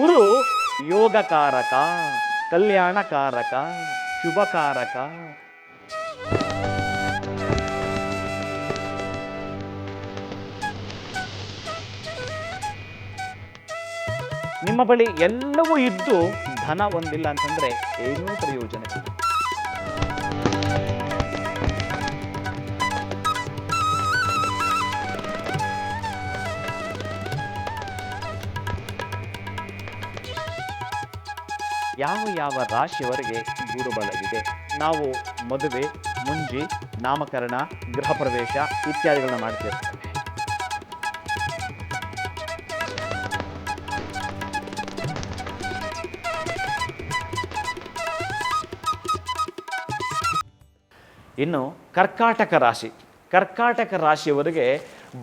ಗುರು ಯೋಗಕಾರಕ ಕಲ್ಯಾಣಕಾರಕ ಶುಭಕಾರಕ. ನಿಮ್ಮ ಬಳಿ ಎಲ್ಲವೂ ಇದ್ದು ಧನ ಒಂದಿಲ್ಲ ಅಂತಂದ್ರೆ ಏನೂ ಪ್ರಯೋಜನ ಯಾವ ಯಾವ ರಾಶಿಯವರೆಗೆ ಗುರುಬಲವಿದೆ ನಾವು ಮದುವೆ, ಮುಂಜಿ, ನಾಮಕರಣ, ಗೃಹ ಪ್ರವೇಶ ಇತ್ಯಾದಿಗಳನ್ನ ಮಾಡ್ತಿರ್ತೇವೆ ಇನ್ನು ಕರ್ಕಾಟಕ ರಾಶಿ. ಕರ್ಕಾಟಕ ರಾಶಿಯವರಿಗೆ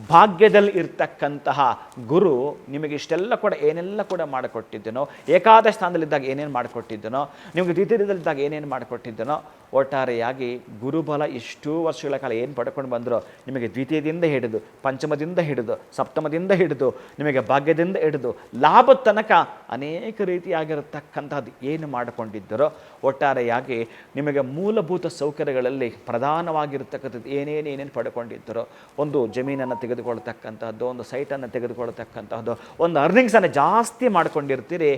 ಭಾಗ್ಯದಲ್ಲಿ ಇರ್ತಕ್ಕಂತಹ ಗುರು ನಿಮಗೆ ಇಷ್ಟೆಲ್ಲ ಕೂಡ ಏನೆಲ್ಲ ಕೂಡ ಮಾಡಿಕೊಟ್ಟಿದ್ದನೋ, ಏಕಾದಶ ಸ್ಥಾನದಲ್ಲಿದ್ದಾಗ ಏನೇನು ಮಾಡಿಕೊಟ್ಟಿದ್ದನೋ, ನಿಮಗೆ ದ್ವಿತೀಯದಲ್ಲಿದ್ದಾಗ ಏನೇನು ಮಾಡಿಕೊಟ್ಟಿದ್ದನೋ ಒಟ್ಟಾರೆಯಾಗಿ ಗುರುಬಲ ಇಷ್ಟೂ ವರ್ಷಗಳ ಕಾಲ ಏನು ಪಡ್ಕೊಂಡು ಬಂದರೋ, ನಿಮಗೆ ದ್ವಿತೀಯದಿಂದ ಹಿಡಿದು, ಪಂಚಮದಿಂದ ಹಿಡಿದು, ಸಪ್ತಮದಿಂದ ಹಿಡಿದು, ನಿಮಗೆ ಭಾಗ್ಯದಿಂದ ಹಿಡಿದು ಲಾಭದ ತನಕ ಅನೇಕ ರೀತಿಯಾಗಿರತಕ್ಕಂಥದ್ದು ಏನು ಮಾಡಿಕೊಂಡಿದ್ದರೋ, ಒಟ್ಟಾರೆಯಾಗಿ ನಿಮಗೆ ಮೂಲಭೂತ ಸೌಕರ್ಯಗಳಲ್ಲಿ ಪ್ರಧಾನವಾಗಿರ್ತಕ್ಕಂಥದ್ದು ಏನೇನು ಏನೇನು ಪಡ್ಕೊಂಡಿದ್ದರೋ, ಒಂದು ಜಮೀನನ್ನು ತೆಗೆದುಕೊಳ್ತಕ್ಕಂಥದ್ದು, ಒಂದು ಸೈಟನ್ನು ತೆಗೆದುಕೊಳ್ತಕ್ಕಂತಹದ್ದು ಒಂದು ಅರ್ನಿಂಗ್ಸನ್ನು ಜಾಸ್ತಿ ಮಾಡಿಕೊಂಡಿರ್ತೀರಿ,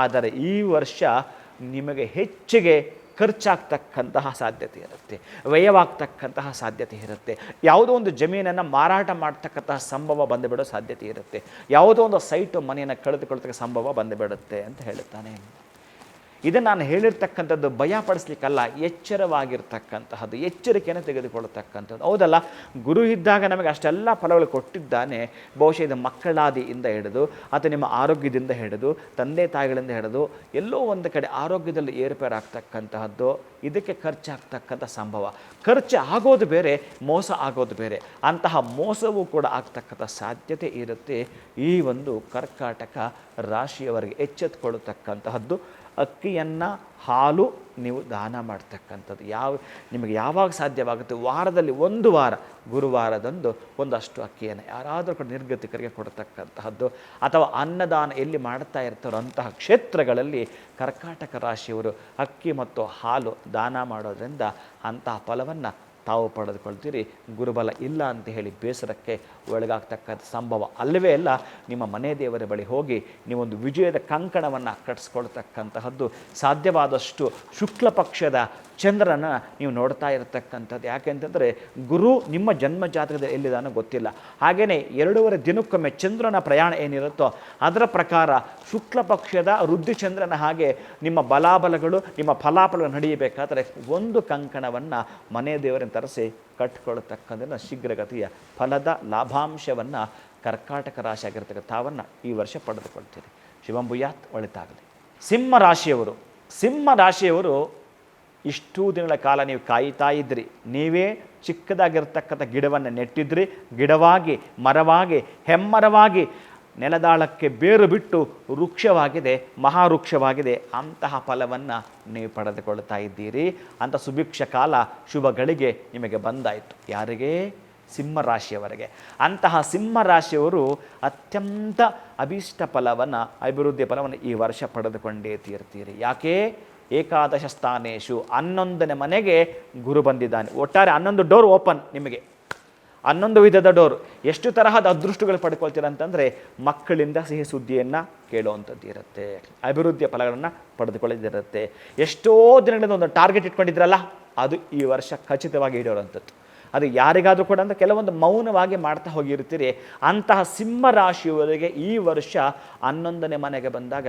ಆದರೆ ಈ ವರ್ಷ ನಿಮಗೆ ಹೆಚ್ಚಿಗೆ ಖರ್ಚಾಗ್ತಕ್ಕಂತಹ ಸಾಧ್ಯತೆ ಇರುತ್ತೆ, ವ್ಯಯವಾಗ್ತಕ್ಕಂತಹ ಸಾಧ್ಯತೆ ಇರುತ್ತೆ, ಯಾವುದೋ ಒಂದು ಜಮೀನನ್ನು ಮಾರಾಟ ಮಾಡ್ತಕ್ಕಂತಹ ಸಂಭವ ಬಂದುಬಿಡೋ ಸಾಧ್ಯತೆ ಇರುತ್ತೆ, ಯಾವುದೋ ಒಂದು ಸೈಟು ಮನೆಯನ್ನು ಕಳೆದುಕೊಳ್ತಕ್ಕ ಸಂಭವ ಬಂದುಬಿಡುತ್ತೆ ಅಂತ ಹೇಳುತ್ತಾನೆ. ಇದನ್ನು ನಾನು ಹೇಳಿರ್ತಕ್ಕಂಥದ್ದು ಭಯಪಡಿಸ್ಲಿಕ್ಕಲ್ಲ, ಎಚ್ಚರವಾಗಿರ್ತಕ್ಕಂತಹದ್ದು, ಎಚ್ಚರಿಕೆಯನ್ನು ತೆಗೆದುಕೊಳ್ಳತಕ್ಕಂಥದ್ದು. ಹೌದಲ್ಲ? ಗುರು ಇದ್ದಾಗ ನಮಗೆ ಅಷ್ಟೆಲ್ಲ ಫಲಗಳು ಕೊಟ್ಟಿದ್ದಾನೆ. ಬಹುಶಃ ಇದು ಮಕ್ಕಳಾದಿಯಿಂದ ಹಿಡಿದು ಅಥವಾ ನಿಮ್ಮ ಆರೋಗ್ಯದಿಂದ ಹಿಡಿದು, ತಂದೆ ತಾಯಿಗಳಿಂದ ಹಿಡಿದು, ಎಲ್ಲೋ ಒಂದು ಕಡೆ ಆರೋಗ್ಯದಲ್ಲಿ ಏರುಪೇರಾಗ್ತಕ್ಕಂತಹದ್ದು, ಇದಕ್ಕೆ ಖರ್ಚಾಗ್ತಕ್ಕಂಥ ಸಂಭವ. ಖರ್ಚು ಆಗೋದು ಬೇರೆ, ಮೋಸ ಆಗೋದು ಬೇರೆ. ಅಂತಹ ಮೋಸವೂ ಕೂಡ ಆಗ್ತಕ್ಕಂಥ ಸಾಧ್ಯತೆ ಇರುತ್ತೆ ಈ ಒಂದು ಕರ್ಕಾಟಕ ರಾಶಿಯವರಿಗೆ ಎಚ್ಚೆತ್ತುಕೊಳ್ಳತಕ್ಕಂತಹದ್ದು ಅಕ್ಕಿಯನ್ನು ಹಾಲು ನೀವು ದಾನ ಮಾಡ್ತಕ್ಕಂಥದ್ದು. ಯಾವ, ನಿಮಗೆ ಯಾವಾಗ ಸಾಧ್ಯವಾಗುತ್ತೆ? ವಾರದಲ್ಲಿ ಒಂದು ವಾರ, ಗುರುವಾರದಂದು ಒಂದಷ್ಟು ಅಕ್ಕಿಯನ್ನು ಯಾರಾದರೂ ಕೂಡ ನಿರ್ಗತಿಕರಿಗೆ ಕೊಡ್ತಕ್ಕಂತಹದ್ದು. ಅಥವಾ ಅನ್ನದಾನ ಎಲ್ಲಿ ಮಾಡ್ತಾ ಇರ್ತಾರೋ ಅಂತಹ ಕ್ಷೇತ್ರಗಳಲ್ಲಿ ಕರ್ಕಾಟಕ ರಾಶಿಯವರು ಅಕ್ಕಿ ಮತ್ತು ಹಾಲು ದಾನ ಮಾಡೋದರಿಂದ ಅಂತಹ ಫಲವನ್ನು ತಾವು ಪಡೆದುಕೊಳ್ತೀರಿ. ಗುರುಬಲ ಇಲ್ಲ ಅಂತ ಹೇಳಿ ಬೇಸರಕ್ಕೆ ಒಳಗಾಗ್ತಕ್ಕಂಥ ಸಂಭವ ಅಲ್ಲವೇ ಅಲ್ಲ, ನಿಮ್ಮ ಮನೆ ದೇವರ ಬಳಿ ಹೋಗಿ ನೀವೊಂದು ವಿಜಯದ ಕಂಕಣವನ್ನು ಕಟ್ಟಿಸ್ಕೊಳ್ತಕ್ಕಂತಹದ್ದು ಸಾಧ್ಯವಾದಷ್ಟು ಶುಕ್ಲ ಪಕ್ಷದ ಚಂದ್ರನ ನೀವು ನೋಡ್ತಾ ಇರತಕ್ಕಂಥದ್ದು. ಯಾಕೆಂತಂದರೆ ಗುರು ನಿಮ್ಮ ಜನ್ಮ ಜಾತಕದ ಎಲ್ಲಿದಾನೋ ಗೊತ್ತಿಲ್ಲ. ಹಾಗೆಯೇ ಎರಡೂವರೆ ದಿನಕ್ಕೊಮ್ಮೆ ಚಂದ್ರನ ಪ್ರಯಾಣ ಏನಿರುತ್ತೋ ಅದರ ಪ್ರಕಾರ ಶುಕ್ಲ ಪಕ್ಷದ ವೃದ್ಧಿಚಂದ್ರನ ಹಾಗೆ ನಿಮ್ಮ ಬಲಾಬಲಗಳು, ನಿಮ್ಮ ಫಲಾಫಲ ನಡೆಯಬೇಕಾದರೆ ಒಂದು ಕಂಕಣವನ್ನು ಮನೆ ದೇವರನ್ನು ತರಿಸಿ ಕಟ್ಕೊಳ್ತಕ್ಕಂಥ ಶೀಘ್ರಗತಿಯ ಫಲದ ಲಾಭಾಂಶವನ್ನು ಕರ್ಕಾಟಕ ರಾಶಿ ಆಗಿರ್ತಕ್ಕಂಥ ಈ ವರ್ಷ ಪಡೆದುಕೊಳ್ತೀರಿ. ಶಿವಂಬುಯಾತ್ ಒಳಿತಾಗಲಿ. ಸಿಂಹ ರಾಶಿಯವರು ಸಿಂಹ ರಾಶಿಯವರು ಇಷ್ಟೂ ದಿನಗಳ ಕಾಲ ನೀವು ಕಾಯ್ತಾ ಇದ್ರಿ. ನೀವೇ ಚಿಕ್ಕದಾಗಿರ್ತಕ್ಕಂಥ ಗಿಡವನ್ನು ನೆಟ್ಟಿದ್ರಿ. ಗಿಡವಾಗಿ, ಮರವಾಗಿ, ಹೆಮ್ಮರವಾಗಿ, ನೆಲದಾಳಕ್ಕೆ ಬೇರು ಬಿಟ್ಟು ವೃಕ್ಷವಾಗಿದೆ, ಮಹಾವೃಕ್ಷವಾಗಿದೆ. ಅಂತಹ ಫಲವನ್ನು ನೀವು ಪಡೆದುಕೊಳ್ತಾ ಇದ್ದೀರಿ. ಅಂಥ ಸುಭಿಕ್ಷ ಕಾಲ ಶುಭಗಳಿಗೆ ನಿಮಗೆ ಬಂದಾಯಿತು. ಯಾರಿಗೆ? ಸಿಂಹರಾಶಿಯವರೆಗೆ. ಅಂತಹ ಸಿಂಹರಾಶಿಯವರು ಅತ್ಯಂತ ಅಭೀಷ್ಟ ಫಲವನ್ನು, ಅಭಿವೃದ್ಧಿ ಫಲವನ್ನು ಈ ವರ್ಷ ಪಡೆದುಕೊಂಡೇ ತೀರ್ತೀರಿ. ಯಾಕೆ? ಏಕಾದಶ ಸ್ಥಾನೇಶು ಹನ್ನೊಂದನೇ ಮನೆಗೆ ಗುರು ಬಂದಿದ್ದಾನೆ. ಒಟ್ಟಾರೆ ಹನ್ನೊಂದು ಡೋರ್ ಓಪನ್ ನಿಮಗೆ. ಹನ್ನೊಂದು ವಿಧದ ಡೋರ್. ಎಷ್ಟು ತರಹದ ಅದೃಷ್ಟಗಳು ಪಡ್ಕೊಳ್ತೀರ ಅಂತಂದರೆ ಮಕ್ಕಳಿಂದ ಸಿಹಿ ಸುದ್ದಿಯನ್ನು ಕೇಳುವಂಥದ್ದು ಇರುತ್ತೆ. ಅಭಿವೃದ್ಧಿಯ ಫಲಗಳನ್ನು ಪಡೆದುಕೊಳ್ಳೋದಿರುತ್ತೆ. ಎಷ್ಟೋ ದಿನಗಳಿಂದ ಒಂದು ಟಾರ್ಗೆಟ್ ಇಟ್ಕೊಂಡಿದ್ರಲ್ಲ, ಅದು ಈ ವರ್ಷ ಖಚಿತವಾಗಿ ಹಿಡಿಯೋವಂಥದ್ದು ಅದು ಯಾರಿಗಾದರೂ ಕೂಡ ಅಂತ ಕೆಲವೊಂದು ಮೌನವಾಗಿ ಮಾಡ್ತಾ ಹೋಗಿರ್ತೀರಿ. ಅಂತಹ ಸಿಂಹ ರಾಶಿಯವರಿಗೆ ಈ ವರ್ಷ ಹನ್ನೊಂದನೇ ಮನೆಗೆ ಬಂದಾಗ